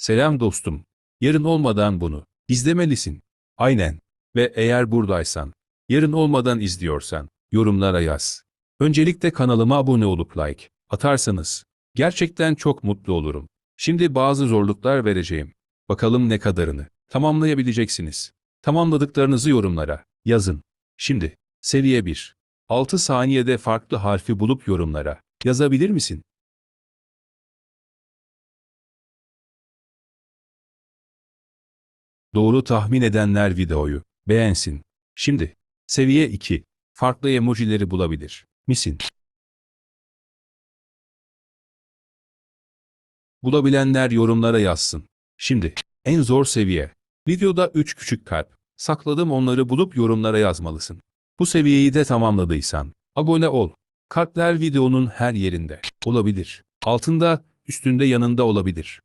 Selam dostum. Yarın olmadan bunu izlemelisin. Aynen. Ve eğer buradaysan, yarın olmadan izliyorsan, yorumlara yaz. Öncelikle kanalıma abone olup like atarsanız, gerçekten çok mutlu olurum. Şimdi bazı zorluklar vereceğim. Bakalım ne kadarını tamamlayabileceksiniz. Tamamladıklarınızı yorumlara yazın. Şimdi, seviye 1. 6 saniyede farklı harfi bulup yorumlara yazabilir misin? Doğru tahmin edenler videoyu beğensin. Şimdi, seviye 2. Farklı emojileri bulabilir misin? Bulabilenler yorumlara yazsın. Şimdi, en zor seviye. Videoda 3 küçük kalp. Sakladım onları bulup yorumlara yazmalısın. Bu seviyeyi de tamamladıysan, abone ol. Kalpler videonun her yerinde olabilir. Altında, üstünde yanında olabilir.